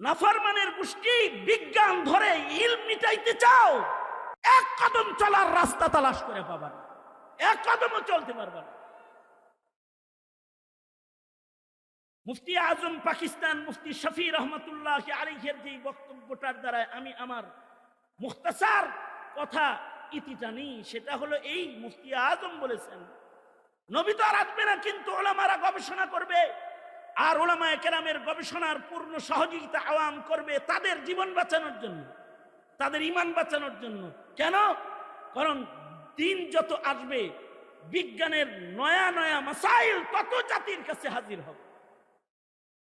নাফরমানের গোষ্ঠী বিজ্ঞান ধরে ইল মিটাইতে চাও, এক কদম চলার রাস্তা তালাশ করে পাবা এক কদমও চলতে পারবা মুফতি আজম পাকিস্তান মুফতি শফি রহমতুল্লাহ আলিহের যে বক্তব্যটার দ্বারা আমি আমার মুখতাসার কথা ইতি জানি সেটা হলো এই মুফতি আজম বলেছেন, নবী তো আর আসবে না, কিন্তু ওলামারা গবেষণা করবে আর ওলামায় কেরামের গবেষণার পূর্ণ সহযোগিতা আওয়াম করবে তাদের জীবন বাঁচানোর জন্য, তাদের ইমান বাঁচানোর জন্য। কেন? কারণ দিন যত আসবে, বিজ্ঞানের নয়া নয়া মাসাইল তত জাতির কাছে হাজির হবে।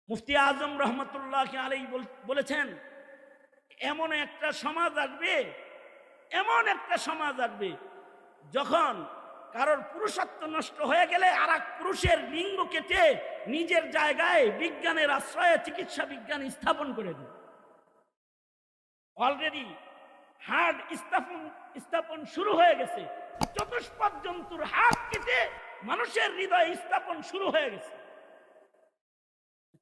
মুফতি আজম রহমতুল্লাহ আলাই বলেছেন, এমন একটা সমাজ আসবে, এমন একটা সমাজ আসবে যখন কারোর পুরুষত্ব নষ্ট হয়ে গেলে আর পুরুষের লিঙ্গ কেটে নিজের জায়গায় বিজ্ঞানের আশ্রয়ে চিকিৎসা বিজ্ঞান স্থাপন করে দেবে অলরেডি হার্ট স্থাপন স্থাপন শুরু হয়ে গেছে। চতুষ্পদ জন্তুর হাত কেটে মানুষের হৃদয়ে স্থাপন শুরু হয়ে গেছে।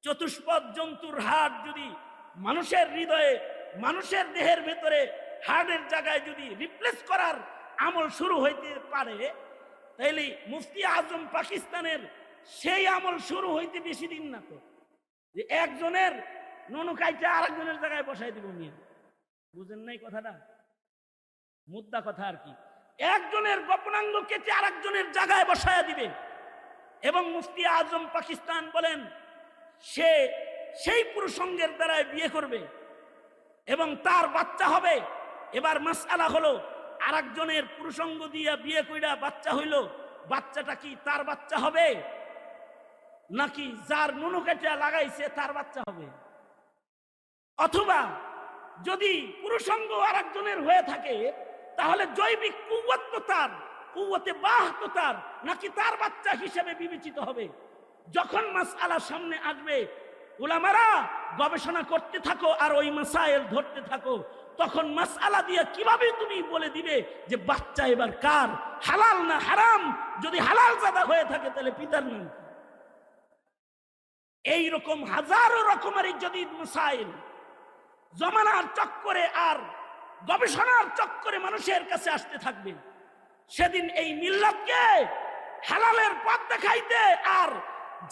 চতুষ্পদ জন্তুর হাট যদি মানুষের হৃদয়ে, মানুষের দেহের ভেতরে হার্টের জায়গায় যদি রিপ্লেস করার আমল শুরু হইতে পারে, তাইলে মুফতি আজম পাকিস্তানের সেই আমল শুরু হইতে বেশি দিন না তো। যে একজনের ননু কাইটা আরেকজনের জায়গায় বসাই দিব মিয়া। বুঝেন নাই কথাটা? মুদ্রা কথা আর কি। একজনের গোপনাঙ্গ কেটে আরেকজনের জায়গায় বসায়া দিবে। এবং মুফতি আজম পাকিস্তান বলেন, সে সেই পুরুষঙ্গের দ্বারায় বিয়ে করবে এবং তার বাচ্চা হবে। এবার মাসালা হলো, আরেকজনের পুরুষঙ্গ দিয়া বিয়ে কইরা বাচ্চা হইল, বাচ্চাটা কি তার বাচ্চা হবে? নাকি যার নুনু কেটে লাগাইছে তার বাচ্চা হবে? অথবা যদি পুরুষঙ্গ আরেকজনের হয়ে থাকে, তাহলে জৈবিক কুয়াত তো তার কুয়াতে বাহ তো তার, নাকি তার বাচ্চা হিসেবে বিবেচিত হবে? যখন মাসআলা সামনে আসবে, উলামারা গবেষণা করতে থাকো আর ওই মাসাইল ধরতে থাকো, তখন মাসআলা দিয়ে কীভাবে তুমি বলে দিবে যে বাচ্চা এবার কার? হালাল না হারাম? যদি হালাল জাদা হয়ে থাকে, তাহলে পিতার নাম? এই রকম হাজারো রকমের যদি মাসাইল। জমানার চক্করে আর গবেষণার চক্করে মানুষের কাছে আসতে থাকবে। সেদিন এই মিল্লাতকে হালালের পথ দেখাইতে আর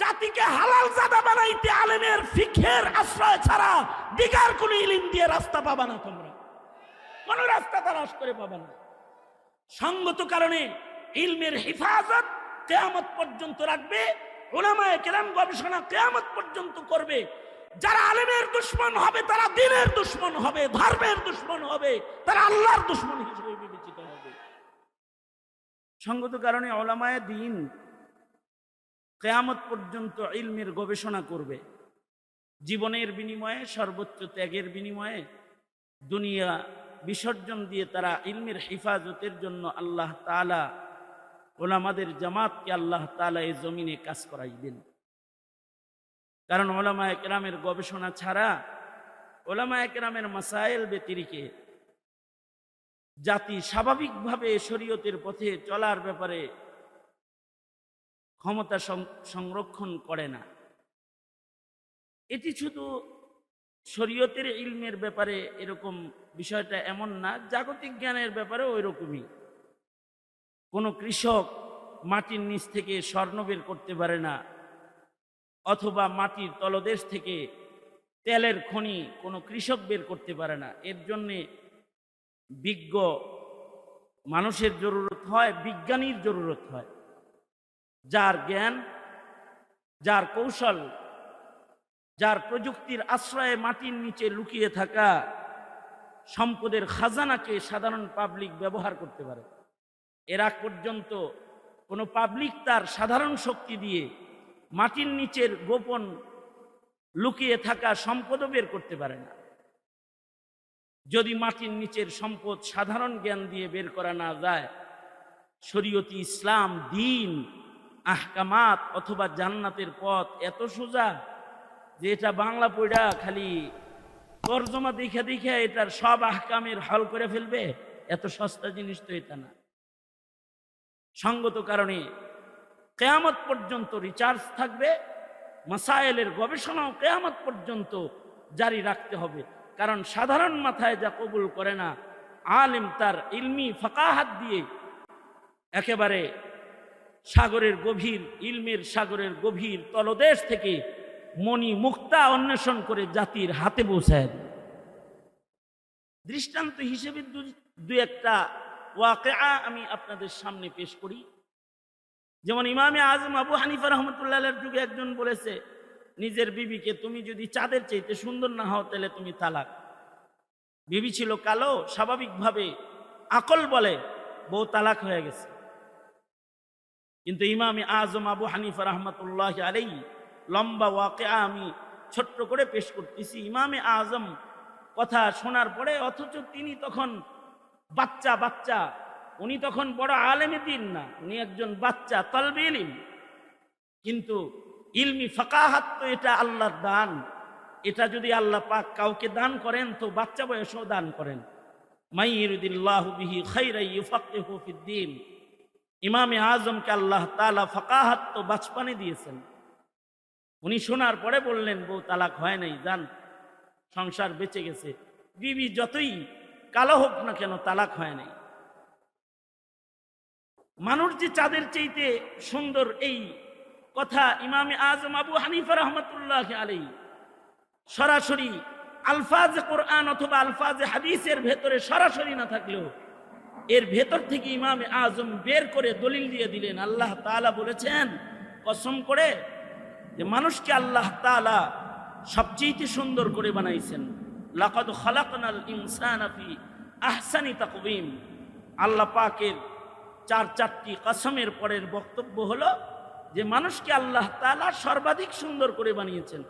জাতিকে হালাল জাদা বানাইতে আলেমের ফিখের আশ্রয় ছাড়া দিগার কোন ইলিম দিয়ে রাস্তা পাবা না তোমরা। কোন রাস্তা তালাশ করে পাবা না। সঙ্গত কারণে ইলমের হেফাজত কেয়ামত পর্যন্ত রাখবে। ওলামায় কেরাম গবেষণা কেয়ামত পর্যন্ত করবে। যারা আলেমের দুশ্মন হবে, তারা দিনের দুশ্মন হবে, ধর্মের দুশ্মন হবে, তারা আল্লাহর দুশ্মন হিসেবে বিবেচিত হবে। সঙ্গত কারণে ওলামায় দিন কেয়ামত পর্যন্ত ইলমের গবেষণা করবে। জীবনের বিনিময়ে, সর্বোচ্চ ত্যাগের বিনিময়ে দুনিয়া বিসর্জন দিয়ে তারা ইলমের হেফাজতের জন্য আল্লাহ তালা ওলামাদের জামাতকে আল্লাহ তালা এই জমিনে কাজ করাইবেন কারণ ওলামা একরামের গবেষণা ছাড়া ওলামা একরামের মাসাইল ব্যতিরিকে জাতি স্বাভাবিকভাবে শরীয়তের পথে চলার ব্যাপারে ক্ষমতা সংরক্ষণ করে না। এটি শুধু শরীয়তের ইলমের ব্যাপারে এরকম বিষয়টা এমন না, জাগতিক জ্ঞানের ব্যাপারে ওই রকমই কোনো কৃষক মাটির নিচ থেকে স্বর্ণ বের করতে পারে না, অথবা মাটির তলদেশ থেকে তেলের খনি কোনো কৃষক বের করতে পারে না। এর জন্যে বিজ্ঞ মানুষের জরুরত হয়, বিজ্ঞানীর জরুরত হয়। যার জ্ঞান, যার কৌশল, যার প্রযুক্তির আশ্রয়ে মাটির নিচে লুকিয়ে থাকা সম্পদের খাজানাকে সাধারণ পাবলিক ব্যবহার করতে পারে। এর পর্যন্ত কোনো পাবলিক তার সাধারণ শক্তি দিয়ে মাটির নিচের গোপন লুকিয়ে থাকা সম্পদও বের করতে পারে না। যদি মাটির নিচের সম্পদ সাধারণ জ্ঞান দিয়ে বের করা না যায়, শরীয়তি ইসলাম, দিন, আহকামাত অথবা জান্নাতের পথ এত সোজা যে এটা বাংলা পড়া খালি তর্জমা দেখে দেখে এটার সব আহকামের হল করে ফেলবে? এত সস্তা জিনিস তো এটা না। সঙ্গত কারণে কেয়ামত পর্যন্ত রিচার্জ থাকবে, মাসায়েলের গবেষণাও কেয়ামত পর্যন্ত জারি রাখতে হবে। কারণ সাধারণ মাথায় যা কবুল করে না, আলিম তার ইলমি ফাঁকাহাত দিয়ে একেবারে সাগরের গভীর, ইলমের সাগরের গভীর তলদেশ থেকে মণি মুক্তা অন্বেষণ করে জাতির হাতে পৌঁছায় দৃষ্টান্ত হিসেবে দু, একটা ওয়াকেআ আমি আপনাদের সামনে পেশ করি। যেমন ইমামে আজম আবু হানিফা রহমতুল্লাহের যুগে একজন বলেছে, নিজের বিবিকে তুমি যদি চাঁদের চাইতে সুন্দর না হও, তাহলে তুমি তালাক। বিবি ছিল কালো, স্বাভাবিকভাবে আকল বলে, বউ তালাক হয়ে গেছে। কিন্তু ইমামে আজম আবু হানিফা রহমতুল্লাহ আলাই লম্বা ওয়াকে আমি ছোট্ট করে পেশ করতেছি। ইমামে আজম কথা শোনার পরে অথচ তিনি তখন বাচ্চা বাচ্চা। উনি তখন বড় আলেমে দিন না, উনি একজন বাচ্চা, তলবে ইলিম। কিন্তু ইলমি ফাকাহাত তো এটা আল্লাহর দান। এটা যদি আল্লাহ পাক কাউকে দান করেন, তো বাচ্চা বয়সেও দান করেন। মাইরুদিল্লাহু বিহি খাইরাই ইউফাক্কিহু ফিদ্দিন। ইমামে আজমকে আল্লাহ তাআলা ফাকাহাত তো বাচপানে দিয়েছেন। উনি শোনার পরে বললেন, বউ তালাক হয় নাই জান সংসার বেঁচে গেছে। বিবি যতই কালো হোক না কেন, তালাক হয় নাই। মানুষ যে চাঁদের চাইতে সুন্দর এই কথা ইমামে আজম আবু হানিফা রহমতুল্লাহ আলাই সরাসরি আলফাজে কোরআন অথবা আলফাজে হাদিসের ভেতরে সরাসরি না থাকলেও এর ভেতর থেকে ইমামে আজম বের করে দলিল দিয়ে দিলেন, আল্লাহ তাআলা বলেছেন, কসম করে যে মানুষকে আল্লাহ তাআলা সবচেয়ে সুন্দর করে বানাইছেন। লাকাদ খালাকনাল ইনসানা ফি আহসানি তাকওয়িম। আল্লাহ পাকের চার চারটি কসমের পরের বক্তব্য হলো যে মানুষকে আল্লাহ তাআলা সর্বাধিক সুন্দর করে বানিয়েছেন।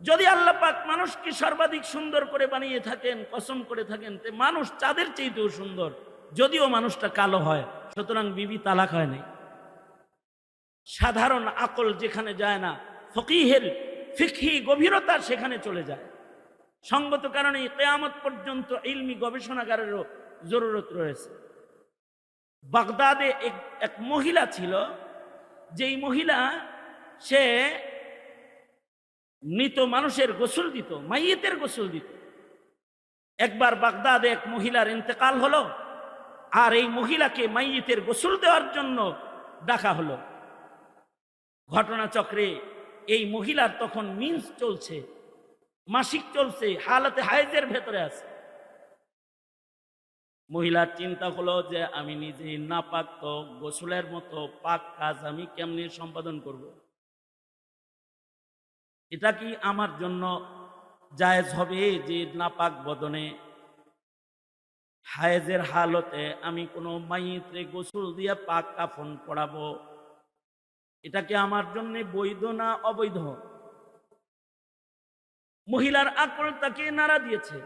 যদি আল্লাহ পাক মানুষকে সর্বাধিক সুন্দর করে বানিয়ে থাকেন, কসম করে থাকেন, তে মানুষ চাঁদের চাইতেও সুন্দর, যদিও মানুষটা কালো হয়, সুতরাং বিবি তালাক হয় নাই। সাধারণ আকল যেখানে যায় না, ফকিহের ফিকহি গভীরতা সেখানে চলে যায়। সঙ্গত কারণে কেয়ামত পর্যন্ত ইলমি গবেষণাগারেরও জরুরত রয়েছে। বাগদাদে এক মহিলা ছিল, যেই মহিলা সে মৃত মানুষের গোসল দিত, মাইয়েতের গোসল দিত। একবার বাগদাদে এক মহিলার ইন্তেকাল হলো, আর এই মহিলাকে মাইয়েতের গোসল দেওয়ার জন্য ডাকা হলো। ঘটনাচক্রে এই মহিলার তখন মিন্স চলছে। মাসিক চলছে, হালাতে হাইজের ভেতরে আছে। মহিলার চিন্তা হলো যে আমি নিজে না পাক তো গোসলের মতো পাক কাজ আমি কেমনি সম্পাদন করব। এটা কি আমার জন্য জায়েজ হবে যে নাপাক বদনে হায়েজের হালতে আমি কোনো মাইত্রে গোসল দিয়ে পাক কাফন পড়াবো? এটা কি আমার জন্য বৈধ না অবৈধ? মহিলার আকল তাকে নাড়া দিয়েছে।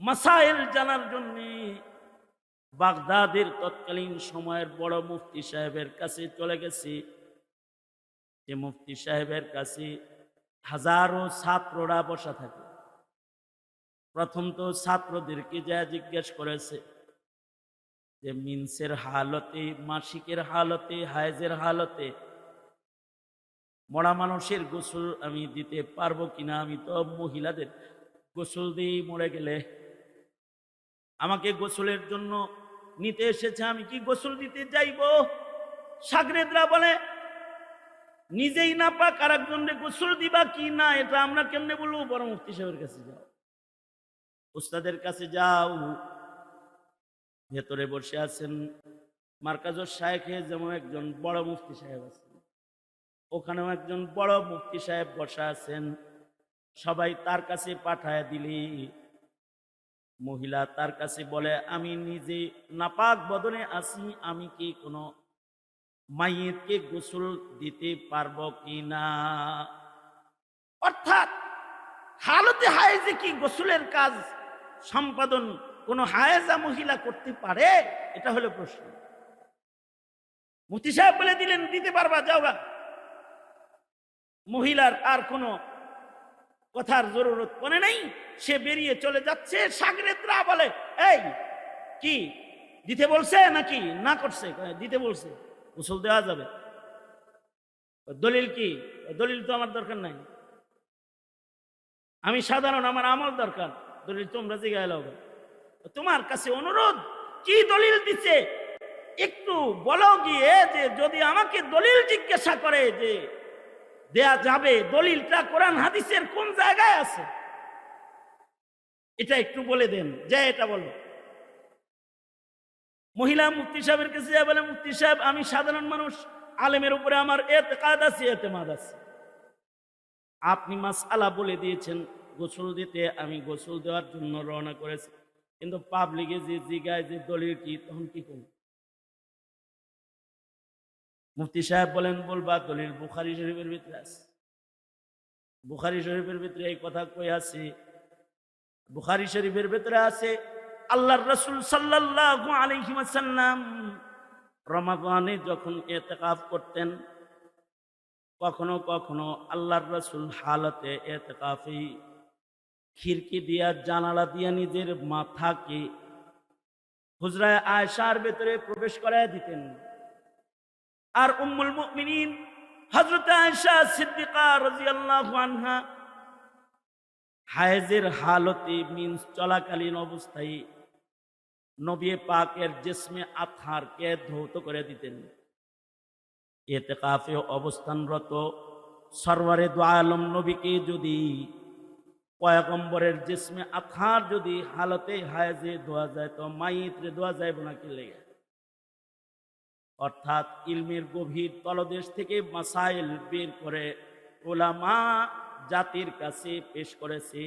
মাসাইল জানার জন্য বাগদাদের তৎকালীন সময়ের বড় মুফতি সাহেবের কাছে চলে গেছি। যে মুফতি সাহেবের কাছে হাজারো ছাত্ররা বসা থাকে। প্রথম তো ছাত্রদেরকে যা জিজ্ঞেস করেছে যে মিন্সের হালতে, মাসিকের হালতে, হায়েজের হালতে মরা মানুষের গোসল আমি দিতে পারব কিনা, আমি তো মহিলাদের গোসল দিয়েই মরে গেলে। আমাকে গোসলের জন্য নিতে এসেছে, আমি কি গোসল দিতে যাইব? সাগরেদরা বলে, নিজেই না পাক আর একজনকে গোসল দিবা কি না, এটা আমরা কেমনে বলব? বড় মুফতি সাহেবের কাছে যাও। উস্তাদের কাছে যাও। ভেতরে বসে আছেন মার্কাজর শায়েখে যেমন একজন বড় মুফতি সাহেব আছেন ওখানেও একজন বড় মুফতি সাহেব বসা আছেন। সবাই তার কাছে পাঠায় দিলি। মহিলা তার কাছে বলে, আমি নিজে নাপাক বদনে আছি, আমি কি কোনো মাইয়েতকে গোসল দিতে পারব কি না? অর্থাৎ হালতে হায়েজে কি গোসলের কাজ সম্পাদন কোন হায়েজা মহিলা করতে পারে, এটা হলো প্রশ্ন। মুফতি সাহেব বলে দিলেন, দিতে পারবা, যাও গা। মহিলার আর কোনো কথার জরুরত পড়ে নাই। সে বেরিয়ে চলে যাচ্ছে সাগরেদরা বলে, এই, কি, দিতে বলছে নাকি না করছে? দিতে বলছে, গোসল দেওয়া যাবে। দলিল কি? দলিল তো আমার দরকার নাই। আমি সাধারণ, আমার আমল দরকার। দলিল তোমরা জিগাইল তোমার কাছে অনুরোধ, কি দলিল দিচ্ছে একটু বলো গিয়ে যে যদি আমাকে দলিল জিজ্ঞাসা করে যে দেয়া যাবে দলিলটা কোরআন হাদিসের কোন জায়গায় আছে? এটা একটু বলে দেন, যে এটা বলো। মহিলা মুফতি সাহেবের কাছে যা বলে, মুফতি সাহেব, আমি সাধারণ মানুষ, আলেমের উপরে আমার এতেকাদ আছে, এতেমাদ আছে। আপনি মাস আলা বলে দিয়েছেন, গোসল দিতে আমি গোসল দেওয়ার জন্য রওনা করেছি। কিন্তু পাবলিকে যে জিগায় যে দলিল কি, তখন কি করব? মুফতি সাহেব বলেন, বলবা দলিল বুখারি শরীফের ভিতরে আছে? বুখারি শরীফের ভিতরে এই কথা কই আছে? বুখারি শরীফের ভিতরে আছে, আল্লাহর রসুল সাল্লাল্লাহু আলাইহি ওয়াসাল্লাম রমাদানে যখন এতেকাফ করতেন, কখনো কখনো আল্লাহর রসুল হালতে এতেকাফি খিড়কি দিয়া জানালা দিয়া নিজের মাথাকে হুজরায় আয়সার ভেতরে প্রবেশ করায় দিতেন। আর উম্মুল মুমিনিন হযরত আয়েশা সিদ্দিকা রাদিয়াল্লাহু আনহা হায়েজের হালতে মিন্স চলাকালীন অবস্থায় নবী পাকের জিসমে আথারকে ধৌত করে দিতেন। এতেকাফে অবস্থানরত সরওয়ারে দু আলম নবীকে যদি পয়গম্বরের জিসমে আথার যদি হালতে হায়েজে ধোয়া যায় তো মাইত্রে ধোয়া যায় নাকি লেগে? অর্থাৎ ইলমের গভীর তলদেশ থেকে মাসাইল বের করে ওলামা জাতির কাছে পেশ করেছে।